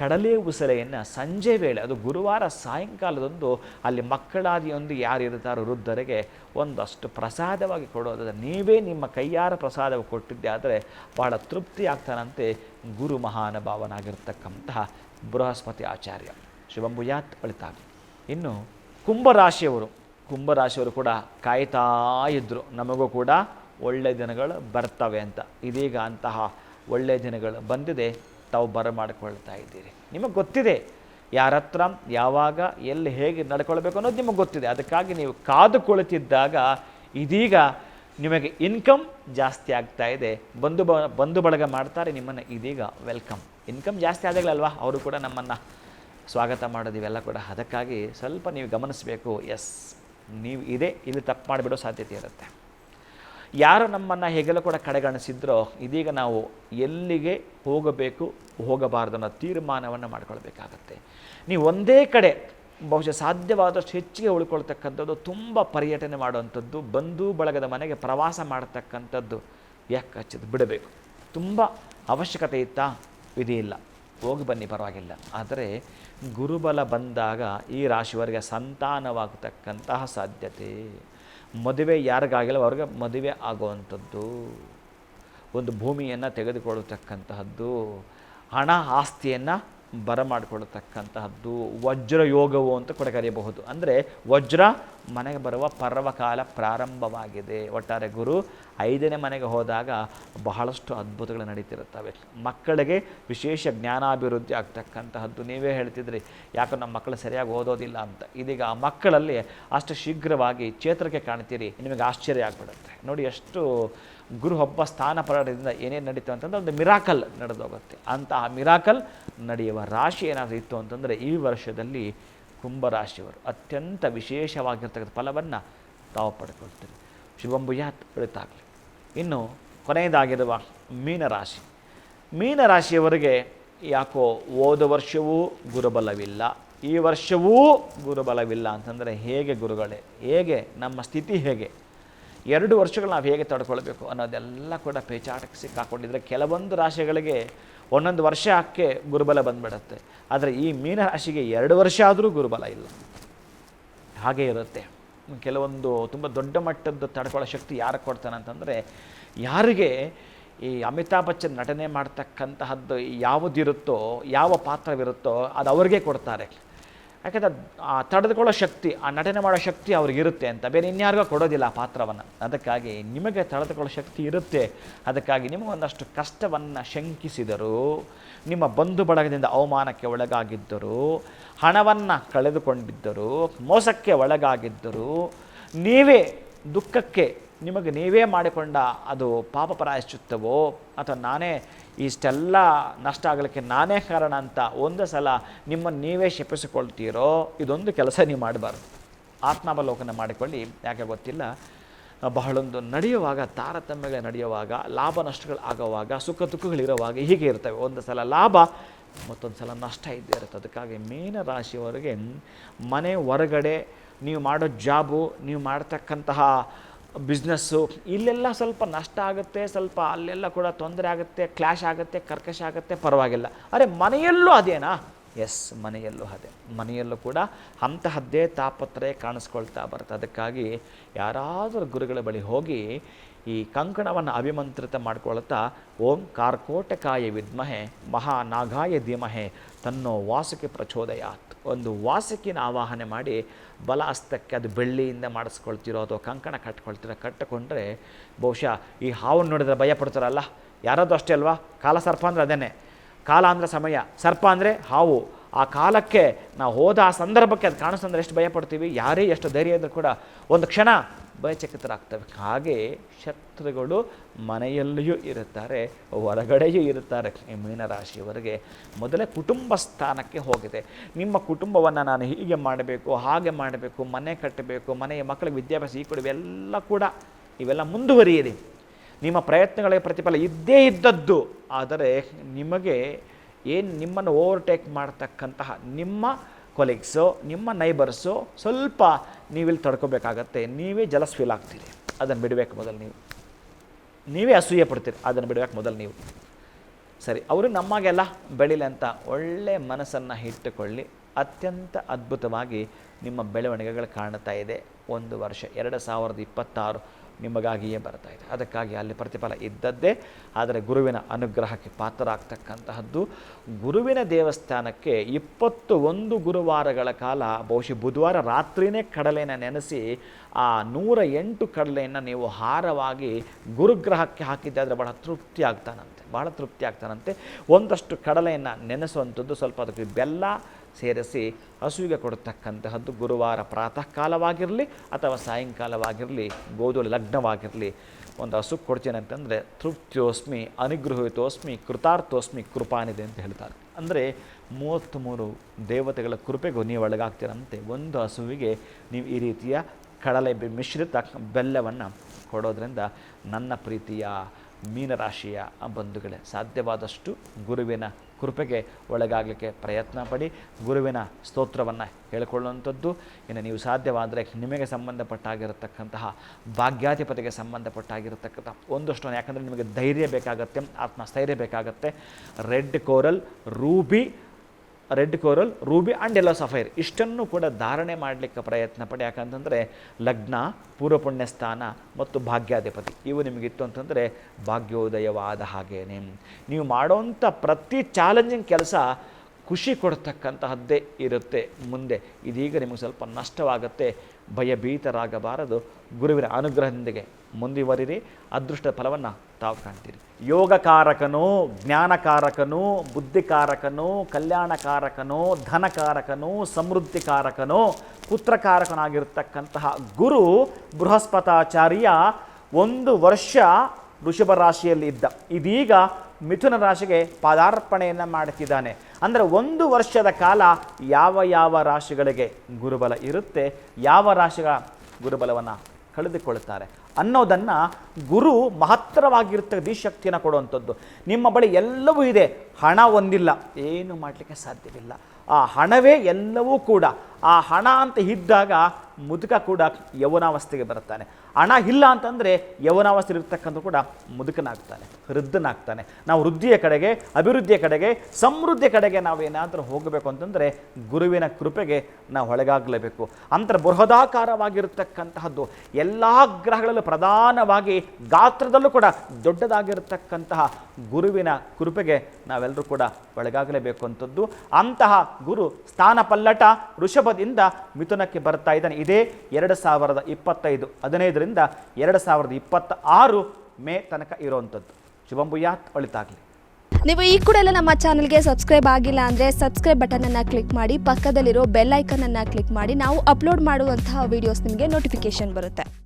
ಕಡಲೆ ಉಸಲೆಯನ್ನು ಸಂಜೆ ವೇಳೆ, ಅದು ಗುರುವಾರ ಸಾಯಂಕಾಲದಂದು ಅಲ್ಲಿ ಮಕ್ಕಳಾದಿಯೊಂದು ಯಾರು ಇರ್ತಾರೋ ವೃದ್ಧರಿಗೆ ಒಂದಷ್ಟು ಪ್ರಸಾದವಾಗಿ ಕೊಡೋದಾದರೆ ನೀವೇ ನಿಮ್ಮ ಕೈಯಾರ ಪ್ರಸಾದ ಕೊಟ್ಟಿದ್ದೆ ಆದರೆ ಬಹಳ ತೃಪ್ತಿ ಆಗ್ತಾನಂತೆ ಗುರು ಮಹಾನುಭಾವನಾಗಿರ್ತಕ್ಕಂತಹ ಬೃಹಸ್ಪತಿ ಆಚಾರ್ಯ. ಶಿವಂಬುಯಾತ್ ಒಳಿತಾಗಲಿ ಇನ್ನು ಕುಂಭರಾಶಿಯವರು ಕುಂಭರಾಶಿಯವರು ಕೂಡ ಕಾಯ್ತಾ ಇದ್ದರು ನಮಗೂ ಕೂಡ ಒಳ್ಳೆಯ ದಿನಗಳು ಬರ್ತವೆ ಅಂತ. ಇದೀಗ ಅಂತಹ ಒಳ್ಳೆಯ ದಿನಗಳು ಬಂದಿದೆ. ತಾವು ಬರಮಾಡಿಕೊಳ್ತಾ ಇದ್ದೀರಿ. ನಿಮಗೆ ಗೊತ್ತಿದೆ ಯಾರ ಹತ್ರ ಯಾವಾಗ, ಎಲ್ಲಿ ಹೇಗೆ ನಡ್ಕೊಳ್ಬೇಕು ಅನ್ನೋದು ನಿಮಗೆ ಗೊತ್ತಿದೆ. ಅದಕ್ಕಾಗಿ ನೀವು ಕಾದು ಕುಳಿತಿದ್ದಾಗ ಇದೀಗ ನಿಮಗೆ ಇನ್ಕಮ್ ಜಾಸ್ತಿ ಆಗ್ತಾ ಇದೆ. ಬಂಧು ಬ ಬಂಧು ಬಳಗ ಮಾಡ್ತಾರೆ, ನಿಮ್ಮನ್ನು ಇದೀಗ ವೆಲ್ಕಮ್ ಇನ್ಕಮ್ ಜಾಸ್ತಿ ಆದಾಗಲಲ್ವಾ? ಅವರು ಕೂಡ ನಮ್ಮನ್ನು ಸ್ವಾಗತ ಮಾಡೋದು ಇವೆಲ್ಲ ಕೂಡ. ಅದಕ್ಕಾಗಿ ಸ್ವಲ್ಪ ನೀವು ಗಮನಿಸಬೇಕು. ಎಸ್ ನೀವು ಇದೆ, ಇಲ್ಲಿ ತಪ್ಪು ಮಾಡಿಬಿಡೋ ಸಾಧ್ಯತೆ ಇರುತ್ತೆ. ಯಾರು ನಮ್ಮನ್ನು ಹೇಗೆಲ್ಲ ಕೂಡ ಕಡೆಗಣಿಸಿದ್ರೋ, ಇದೀಗ ನಾವು ಎಲ್ಲಿಗೆ ಹೋಗಬೇಕು, ಹೋಗಬಾರ್ದು ಅನ್ನೋ ತೀರ್ಮಾನವನ್ನು ಮಾಡಿಕೊಳ್ಬೇಕಾಗತ್ತೆ. ನೀವು ಒಂದೇ ಕಡೆ ಬಹುಶಃ ಸಾಧ್ಯವಾದಷ್ಟು ಹೆಚ್ಚಿಗೆ ಉಳ್ಕೊಳ್ತಕ್ಕಂಥದ್ದು, ತುಂಬ ಪರ್ಯಟನೆ ಮಾಡುವಂಥದ್ದು, ಬಂಧು ಬಳಗದ ಮನೆಗೆ ಪ್ರವಾಸ ಮಾಡತಕ್ಕಂಥದ್ದು, ಯಾಕೆ ಹಚ್ಚಿದ್ದು ಬಿಡಬೇಕು. ತುಂಬ ಅವಶ್ಯಕತೆ ಇತ್ತಾ? ಇಲ್ಲ ಹೋಗಿ ಬನ್ನಿ, ಪರವಾಗಿಲ್ಲ. ಆದರೆ ಗುರುಬಲ ಬಂದಾಗ ಈ ರಾಶಿಯವರಿಗೆ ಸಂತಾನವಾಗತಕ್ಕಂತಹ ಸಾಧ್ಯತೆ. ಮದುವೆ ಯಾರಿಗಾಗಿಲ್ಲ ಅವ್ರಿಗೆ ಮದುವೆ ಆಗುವಂಥದ್ದು. ಒಂದು ಭೂಮಿಯನ್ನು ತೆಗೆದುಕೊಳ್ಳತಕ್ಕಂತಹದ್ದು ಹಣ ಆಸ್ತಿಯನ್ನು ಬರಮಾಡಿಕೊಳ್ಳತಕ್ಕಂತಹದ್ದು ವಜ್ರ ಯೋಗವು ಅಂತ ಕೂಡ ಕರೆಯಬಹುದು. ಅಂದರೆ ವಜ್ರ ಮನೆಗೆ ಬರುವ ಪರ್ವಕಾಲ ಪ್ರಾರಂಭವಾಗಿದೆ. ಒಟ್ಟಾರೆ ಗುರು, ಐದನೇ ಮನೆಗೆ ಹೋದಾಗ ಬಹಳಷ್ಟು ಅದ್ಭುತಗಳು ನಡೀತಿರುತ್ತವೆ. ಮಕ್ಕಳಿಗೆ ವಿಶೇಷ ಜ್ಞಾನಾಭಿವೃದ್ಧಿ ಆಗ್ತಕ್ಕಂತಹದ್ದು ನೀವೇ ಹೇಳ್ತಿದ್ರಿ. ಯಾಕೋ ನಮ್ಮ ಮಕ್ಕಳು ಸರಿಯಾಗಿ ಓದೋದಿಲ್ಲ ಅಂತ. ಇದೀಗ ಆ ಮಕ್ಕಳಲ್ಲಿ ಅಷ್ಟು ಶೀಘ್ರವಾಗಿ ಚೇತರಿಕೆ ಕಾಣ್ತೀರಿ. ನಿಮಗೆ ಆಶ್ಚರ್ಯ ಆಗ್ಬಿಡುತ್ತೆ. ನೋಡಿ ಎಷ್ಟು ಗುರು ಹಬ್ಬ ಸ್ಥಾನ ಪರಡದಿಂದ ಏನೇನು ನಡೀತು ಅಂತಂದ್ರೆ ಒಂದು ಮಿರಾಕಲ್ ನಡೆದೋಗುತ್ತೆ. ಅಂತಹ ಮಿರಾಕಲ್ ನಡೆಯುವ ರಾಶಿ ಏನಾದರೂ ಇತ್ತು ಅಂತಂದರೆ ಈ ವರ್ಷದಲ್ಲಿ ಕುಂಭರಾಶಿಯವರು. ಅತ್ಯಂತ ವಿಶೇಷವಾಗಿರ್ತಕ್ಕಂಥ ಫಲವನ್ನು ತಾವು ಪಡ್ಕೊಳ್ತೀರಿ. ಶುಭಂಭುಯಾತ್ ಒಳಿತಾಗಲಿ ಇನ್ನು ಕೊನೆಯದಾಗಿರುವ ಮೀನರಾಶಿ. ಮೀನರಾಶಿಯವರಿಗೆ ಯಾಕೋ ಹೋದ ವರ್ಷವೂ ಗುರುಬಲವಿಲ್ಲ. ಈ ವರ್ಷವೂ ಗುರುಬಲವಿಲ್ಲ ಅಂತಂದರೆ ಹೇಗೆ ಗುರುಗಳೇ? ಹೇಗೆ? ನಮ್ಮ ಸ್ಥಿತಿ ಹೇಗೆ? ಎರಡು ವರ್ಷಗಳು ನಾವು ಹೇಗೆ ತಡ್ಕೊಳ್ಬೇಕು ಅನ್ನೋದೆಲ್ಲ ಕೂಡ ಪೇಚಾಟಕ್ಕೆ ಸಿಕ್ಕಾಕೊಂಡಿದ್ರೆ ಕೆಲವೊಂದು ರಾಶಿಗಳಿಗೆ ಒಂದೊಂದು ವರ್ಷ ಹಾಕಿ ಗುರುಬಲ ಬಂದ್ಬಿಡುತ್ತೆ. ಆದರೆ ಈ ಮೀನ ರಾಶಿಗೆ ಎರಡು ವರ್ಷ ಆದರೂ ಗುರುಬಲ ಇಲ್ಲ. ಹಾಗೇ ಇರುತ್ತೆ. ಕೆಲವೊಂದು ತುಂಬ ದೊಡ್ಡ ಮಟ್ಟದ್ದು ತಡ್ಕೊಳ್ಳೋ ಶಕ್ತಿ ಯಾರು ಕೊಡ್ತಾನೆ ಅಂತಂದರೆ ಯಾರಿಗೆ ಈ ಅಮಿತಾಬ್ ಬಚ್ಚನ್ ನಟನೆ ಮಾಡ್ತಕ್ಕಂತಹದ್ದು ಯಾವುದಿರುತ್ತೋ, ಯಾವ ಪಾತ್ರವಿರುತ್ತೋ ಅದು ಅವ್ರಿಗೆ ಕೊಡ್ತಾರೆ. ಯಾಕಂದರೆ ಆ ತಡೆದುಕೊಳ್ಳೋ ಶಕ್ತಿ, ಆ ನಟನೆ ಮಾಡೋ ಶಕ್ತಿ ಅವ್ರಿಗಿರುತ್ತೆ ಅಂತ. ಬೇರೆ ಇನ್ಯಾರಿಗೂ ಕೊಡೋದಿಲ್ಲ ಆ ಪಾತ್ರವನ್ನು. ಅದಕ್ಕಾಗಿ ನಿಮಗೆ ತಡೆದುಕೊಳ್ಳೋ ಶಕ್ತಿ ಇರುತ್ತೆ. ಅದಕ್ಕಾಗಿ ನಿಮಗೊಂದಷ್ಟು ಕಷ್ಟವನ್ನು ಶಂಕಿಸಿದರು, ನಿಮ್ಮ ಬಂಧು ಬಳಗದಿಂದ ಅವಮಾನಕ್ಕೆ ಒಳಗಾಗಿದ್ದರು, ಹಣವನ್ನು ಕಳೆದುಕೊಂಡಿದ್ದರು, ಮೋಸಕ್ಕೆ ಒಳಗಾಗಿದ್ದರು, ನೀವೇ ದುಃಖಕ್ಕೆ ನಿಮಗೆ ನೀವೇ ಮಾಡಿಕೊಂಡ ಅದು ಪಾಪ ಪ್ರಾಯಶ್ಚಿತ್ತವೋ ಅಥವಾ ನಾನೇ ಇಷ್ಟೆಲ್ಲ ನಷ್ಟ ಆಗಲಿಕ್ಕೆ ನಾನೇ ಕಾರಣ ಅಂತ ಒಂದು ಸಲ ನಿಮ್ಮನ್ನು ನೀವೇ ಶಪಿಸಿಕೊಳ್ತೀರೋ, ಇದೊಂದು ಕೆಲಸ ನೀವು ಮಾಡಬಾರ್ದು. ಆತ್ಮಾವಲೋಕನ ಮಾಡಿಕೊಳ್ಳಿ. ಯಾಕೆ ಗೊತ್ತಿಲ್ಲ? ಬಹಳೊಂದು ನಡೆಯುವಾಗ, ತಾರತಮ್ಯಗಳು ನಡೆಯುವಾಗ, ಲಾಭ ನಷ್ಟಗಳು ಆಗುವಾಗ, ಸುಖ ದುಃಖಗಳಿರುವಾಗ ಹೀಗೆ ಇರ್ತವೆ. ಒಂದು ಸಲ ಲಾಭ, ಮತ್ತೊಂದು ಸಲ ನಷ್ಟ ಇದ್ದೇ ಇರುತ್ತೆ. ಅದಕ್ಕಾಗಿ ಮೀನ ರಾಶಿಯವರೆಗೆ ಮನೆ ಹೊರಗಡೆ ನೀವು ಮಾಡೋ ಜಾಬು, ನೀವು ಮಾಡ್ತಕ್ಕಂತಹ ಬಿಸ್ನೆಸ್ಸು, ಇಲ್ಲೆಲ್ಲ ಸ್ವಲ್ಪ ನಷ್ಟ ಆಗುತ್ತೆ, ಸ್ವಲ್ಪ ಅಲ್ಲೆಲ್ಲ ಕೂಡ ತೊಂದರೆ ಆಗುತ್ತೆ ಕ್ಲ್ಯಾಶ್ ಆಗುತ್ತೆ, ಕರ್ಕಶ ಆಗುತ್ತೆ, ಪರವಾಗಿಲ್ಲ. ಅರೆ, ಮನೆಯಲ್ಲೂ ಅದೇನಾ? ಎಸ್ ಮನೆಯಲ್ಲೂ ಅದೇ. ಮನೆಯಲ್ಲೂ ಕೂಡ ಅಂತಹದ್ದೇ ತಾಪತ್ರಯ ಕಾಣಿಸ್ಕೊಳ್ತಾ ಬರುತ್ತೆ. ಅದಕ್ಕಾಗಿ ಯಾರಾದರೂ ಗುರುಗಳ ಬಳಿ ಹೋಗಿ ಈ ಕಂಕಣವನ್ನು ಅಭಿಮಂತ್ರಿತ ಮಾಡ್ಕೊಳ್ತಾ ಓಂ ಕಾರ್ಕೋಟಕಾಯ ವಿದ್ಮಹೆ, ಮಹಾನಾಗಾಯ ಧೀಮಹೆ, ತನ್ನೋ ವಾಸುಕಿ ಪ್ರಚೋದಯಾತ್. ಒಂದು ವಾಸುಕಿನ ಆವಾಹನೆ ಮಾಡಿ ಬಲ ಹಸ್ತಕ್ಕೆ ಅದು ಬೆಳ್ಳಿಯಿಂದ ಮಾಡಿಸ್ಕೊಳ್ತಿರೋ ಅಥವಾ ಕಂಕಣ ಕಟ್ಕೊಳ್ತಿರೋ ಕಟ್ಟಿಕೊಂಡ್ರೆ, ಬಹುಶಃ ಈ ಹಾವನ್ನು ನೋಡಿದ್ರೆ ಭಯ ಪಡ್ತಾರಲ್ಲ. ಯಾರಾದರೂ ಅಷ್ಟೇ ಅಲ್ವಾ? ಕಾಲ ಸರ್ಪ ಅಂದರೆ ಅದೇನೆ ಕಾಲ ಅಂದರೆ ಸಮಯ. ಸರ್ಪ ಅಂದರೆ ಹಾವು. ಆ ಕಾಲಕ್ಕೆ ನಾವು ಹೋದ ಆ ಸಂದರ್ಭಕ್ಕೆ ಅದು ಕಾಣಿಸ್ತಂದ್ರೆ ಎಷ್ಟು ಭಯಪಡ್ತೀವಿ ಯಾರೇ ಎಷ್ಟು ಧೈರ್ಯ ಇದ್ದರೂ ಕೂಡ ಒಂದು ಕ್ಷಣ ಭಯಚಕಿತರಾಗ್ತವೆ. ಹಾಗೆ ಶತ್ರುಗಳು ಮನೆಯಲ್ಲಿಯೂ ಇರುತ್ತಾರೆ, ಹೊರಗಡೆಯೂ ಇರುತ್ತಾರೆ. ಈ ಮೀನರಾಶಿಯವರೆಗೆ ಮೊದಲೇ ಕುಟುಂಬ ಸ್ಥಾನಕ್ಕೆ ಹೋಗಿದೆ. ನಿಮ್ಮ ಕುಟುಂಬವನ್ನು ನಾನು ಹೀಗೆ ಮಾಡಬೇಕು, ಹಾಗೆ ಮಾಡಬೇಕು, ಮನೆ ಕಟ್ಟಬೇಕು, ಮನೆಯ ಮಕ್ಕಳಿಗೆ ವಿದ್ಯಾಭ್ಯಾಸ ಈ ಕೊಡು ಎಲ್ಲ ಕೂಡ ಇವೆಲ್ಲ ಮುಂದುವರಿಯಿರಿ. ನಿಮ್ಮ ಪ್ರಯತ್ನಗಳಿಗೆ ಪ್ರತಿಫಲ ಇದ್ದೇ ಇದ್ದದ್ದು. ಆದರೆ ನಿಮಗೆ ಏನು ನಿಮ್ಮನ್ನು ಓವರ್ಟೇಕ್ ಮಾಡ್ತಕ್ಕಂತಹ ನಿಮ್ಮ ಕೊಲೀಗ್ಸು ನಿಮ್ಮ ನೈಬರ್ಸು ಸ್ವಲ್ಪ ನೀವಿಲ್ಲಿ ತಡ್ಕೋಬೇಕಾಗತ್ತೆ. ನೀವೇ ಜಲಸ್ ಫೀಲ್ ಆಗ್ತೀರಿ. ಅದನ್ನು ಬಿಡಬೇಕು ಮೊದಲು ನೀವು. ನೀವೇ ಅಸೂಯೆ ಪಡ್ತೀರಿ. ಅದನ್ನು ಬಿಡಬೇಕು ಮೊದಲು ನೀವು. ಸರಿ, ಅವರು ನಮ್ಮಾಗೆಲ್ಲ ಬೆಳಿಲಿ ಅಂತ ಒಳ್ಳೆ ಮನಸ್ಸನ್ನು ಇಟ್ಟುಕೊಳ್ಳಿ. ಅತ್ಯಂತ ಅದ್ಭುತವಾಗಿ ನಿಮ್ಮ ಬೆಳವಣಿಗೆಗಳು ಕಾಣ್ತಾ ಇದೆ. ಒಂದು ವರ್ಷ, ಎರಡು ಸಾವಿರದ ಇಪ್ಪತ್ತಾರು. ನಿಮಗಾಗಿಯೇ ಬರ್ತಾ ಇದೆ. ಅದಕ್ಕಾಗಿ ಅಲ್ಲಿ ಪ್ರತಿಫಲ ಇದ್ದದ್ದೇ ಆದರೆ ಗುರುವಿನ ಅನುಗ್ರಹಕ್ಕೆ ಪಾತ್ರರಾಗ್ತಕ್ಕಂತಹದ್ದು. ಗುರುವಿನ ದೇವಸ್ಥಾನಕ್ಕೆ ಇಪ್ಪತ್ತು ಒಂದು ಗುರುವಾರಗಳ ಕಾಲ ಬಹುಶಃ ಬುಧವಾರ ರಾತ್ರಿನೇ ಕಡಲೆನ ನೆನೆಸಿ ಆ ನೂರ ಎಂಟು ಕಡಲೆಯನ್ನು ನೀವು ಹಾರವಾಗಿ ಗುರುಗ್ರಹಕ್ಕೆ ಹಾಕಿದ್ದೆ, ಆದರೆ ಬಹಳ ತೃಪ್ತಿ ಆಗ್ತಾನಂತೆ, ಬಹಳ ತೃಪ್ತಿ ಆಗ್ತಾನಂತೆ. ಒಂದಷ್ಟು ಕಡಲೆಯನ್ನು ನೆನೆಸುವಂಥದ್ದು ಸ್ವಲ್ಪ ಅದಕ್ಕೆ ಬೆಲ್ಲ ಸೇರಿಸಿ ಹಸುವಿಗೆ ಕೊಡತಕ್ಕಂತಹದ್ದು ಗುರುವಾರ ಪ್ರಾತಃ ಕಾಲವಾಗಿರಲಿ ಅಥವಾ ಸಾಯಂಕಾಲವಾಗಿರಲಿ ಗೋಧೂಳಿ ಲಗ್ನವಾಗಿರಲಿ, ಒಂದು ಹಸು ಕೊಡ್ತೀನಿ ಅಂತಂದರೆ ತೃಪ್ತಿಯೋಸ್ಮಿ, ಅನುಗ್ರಹಿತೋಸ್ಮಿ, ಕೃತಾರ್ಥೋಸ್ಮಿ ಕೃಪಾನಿದೆ ಅಂತ ಹೇಳ್ತಾರೆ. ಅಂದರೆ ಮೂವತ್ತ್ಮೂರು ದೇವತೆಗಳ ಕೃಪೆಗೂ ನೀವು ಒಳಗಾಗ್ತೀರಂತೆ. ಒಂದು ಹಸುವಿಗೆ ನೀವು ಈ ರೀತಿಯ ಕಡಲೆ ಮಿಶ್ರಿತ ಬೆಲ್ಲವನ್ನು ಕೊಡೋದ್ರಿಂದ ನನ್ನ ಪ್ರೀತಿಯ ಮೀನರಾಶಿಯ ಬಂಧುಗಳೇ, ಸಾಧ್ಯವಾದಷ್ಟು ಗುರುವಿನ ಕೃಪೆಗೆ ಒಳಗಾಗಲಿಕ್ಕೆ ಪ್ರಯತ್ನ ಪಡಿ, ಗುರುವಿನ ಸ್ತೋತ್ರವನ್ನು ಹೇಳಿಕೊಳ್ಳುವಂಥದ್ದು. ಇನ್ನು ನೀವು ಸಾಧ್ಯವಾದರೆ ನಿಮಗೆ ಸಂಬಂಧಪಟ್ಟಾಗಿರತಕ್ಕಂತಹ ಭಾಗ್ಯಾಧಿಪತಿಗೆ ಸಂಬಂಧಪಟ್ಟಾಗಿರತಕ್ಕಂಥ ಒಂದಷ್ಟು ಯಾಕಂದರೆ ನಿಮಗೆ ಧೈರ್ಯ ಬೇಕಾಗತ್ತೆ, ಆತ್ಮಸ್ಥೈರ್ಯ ಬೇಕಾಗತ್ತೆ. Red coral, ruby red coral, ruby and yellow sapphire. ಇಷ್ಟನ್ನು ಕೂಡ ಧಾರಣೆ ಮಾಡಲಿಕ್ಕೆ ಪ್ರಯತ್ನ ಪಡಿ. ಯಾಕಂತಂದರೆ ಲಗ್ನ ಪೂರ್ವ ಪುಣ್ಯ ಸ್ಥಾನ ಮತ್ತು ಭಾಗ್ಯಾಧಿಪತಿ. ಇವು ನಿಮಗಿತ್ತು ಅಂತಂದರೆ ಭಾಗ್ಯೋದಯವಾದ ಹಾಗೇನೆ. ನೀವು ಮಾಡೋಂಥ ಪ್ರತಿ ಚಾಲೆಂಜಿಂಗ್ ಕೆಲಸ ಖುಷಿ ಕೊಡ್ತಕ್ಕಂತಹದ್ದೇ ಇರುತ್ತೆ ಮುಂದೆ. ಇದೀಗ ನಿಮಗೆ ಸ್ವಲ್ಪ ನಷ್ಟವಾಗುತ್ತೆ. ಭಯಭೀತರಾಗಬಾರದು. ಗುರುವಿನ ಅನುಗ್ರಹದೊಂದಿಗೆ ಮುಂದುವರಿರಿ. ಅದೃಷ್ಟ ಫಲವನ್ನು ತಾವು ಕಾಣ್ತೀರಿ. ಯೋಗಕಾರಕನೋ, ಜ್ಞಾನಕಾರಕನೋ, ಬುದ್ಧಿಕಾರಕನೋ, ಕಲ್ಯಾಣಕಾರಕನೋ, ಧನಕಾರಕನೋ, ಸಮೃದ್ಧಿಕಾರಕನೋ, ಪುತ್ರಕಾರಕನಾಗಿರ್ತಕ್ಕಂತಹ ಗುರು ಬೃಹಸ್ಪತಾಚಾರ್ಯ ಒಂದು ವರ್ಷ ಋಷಭ ರಾಶಿಯಲ್ಲಿ ಇದ್ದ. ಇದೀಗ ಮಿಥುನ ರಾಶಿಗೆ ಪಾದಾರ್ಪಣೆಯನ್ನು ಮಾಡುತ್ತಿದ್ದಾನೆ ಅಂದರೆ ಒಂದು ವರ್ಷದ ಕಾಲ ಯಾವ ಯಾವ ರಾಶಿಗಳಿಗೆ ಗುರುಬಲ ಇರುತ್ತೆ, ಯಾವ ರಾಶಿಗಳ ಗುರುಬಲವನ್ನು ಕಳೆದುಕೊಳ್ಳುತ್ತಾರೆ ಅನ್ನೋದನ್ನು ಗುರು ಮಹತ್ತರವಾಗಿರ್ತಕ್ಕ ಶಕ್ತಿಯನ್ನು ಕೊಡುವಂಥದ್ದು. ನಿಮ್ಮ ಬಳಿ ಎಲ್ಲವೂ ಇದೆ. ಹಣ ಒಂದಿಲ್ಲ. ಏನು ಮಾಡಲಿಕ್ಕೆ ಸಾಧ್ಯವಿಲ್ಲ. ಆ ಹಣವೇ ಎಲ್ಲವೂ ಕೂಡ. ಆ ಹಣ ಅಂತ ಇದ್ದಾಗ ಮುದುಕ ಕೂಡ ಯೌವನಾವಸ್ಥೆಗೆ ಬರುತ್ತಾನೆ. ಹಣ ಇಲ್ಲ ಅಂತಂದರೆ ಯೌವನಾವಸ್ಥೆ ಇರ್ತಕ್ಕಂಥ ಕೂಡ ಮುದುಕನಾಗ್ತಾನೆ, ವೃದ್ಧನಾಗ್ತಾನೆ. ನಾವು ವೃದ್ಧಿಯ ಕಡೆಗೆ, ಅಭಿವೃದ್ಧಿಯ ಕಡೆಗೆ, ಸಮೃದ್ಧಿಯ ಕಡೆಗೆ ನಾವು ಏನಾದರೂ ಹೋಗಬೇಕು ಅಂತಂದರೆ ಗುರುವಿನ ಕೃಪೆಗೆ ನಾವು ಒಳಗಾಗಲೇಬೇಕು. ಅಂತರ ಬೃಹದಾಕಾರವಾಗಿರ್ತಕ್ಕಂತಹದ್ದು ಎಲ್ಲ ಗ್ರಹಗಳಲ್ಲೂ ಪ್ರಧಾನವಾಗಿ ಗಾತ್ರದಲ್ಲೂ ಕೂಡ ದೊಡ್ಡದಾಗಿರ್ತಕ್ಕಂತಹ ಗುರುವಿನ ಕೃಪೆಗೆ ನಾವೆಲ್ಲರೂ ಕೂಡ ಒಳಗಾಗಲೇಬೇಕು ಅಂತದ್ದು. ಅಂತಹ ಗುರು ಸ್ಥಾನ ಪಲ್ಲಟ ಋಷಭದಿಂದ ಮಿಥುನಕ್ಕೆ ಬರ್ತಾ ಇದ್ದಾನೆ. ಇದೇ ಎರಡು ಸಾವಿರದ ಇಪ್ಪತ್ತೈದು ಹದಿನೈದರಿಂದ ಎರಡು ಸಾವಿರದ ಇಪ್ಪತ್ತ ಆರು ಮೇ ತನಕ ಇರುವಂಥದ್ದು ಶುಭಂಬುಯಾತ್ ಒಳಿತಾಗಲಿ ನೀವು ಈ ಕೂಡ ಎಲ್ಲ ನಮ್ಮ ಚಾನಲ್ಗೆ ಸಬ್ಸ್ಕ್ರೈಬ್ ಆಗಿಲ್ಲ ಅಂದರೆ ಸಬ್ಸ್ಕ್ರೈಬ್ ಬಟನನ್ನು ಕ್ಲಿಕ್ ಮಾಡಿ, ಪಕ್ಕದಲ್ಲಿರೋ ಬೆಲ್ ಐಕನನ್ನು ಕ್ಲಿಕ್ ಮಾಡಿ, ನಾವು ಅಪ್ಲೋಡ್ ಮಾಡುವಂತಹ ವೀಡಿಯೋಸ್ ನಿಮಗೆ ನೋಟಿಫಿಕೇಶನ್ ಬರುತ್ತೆ.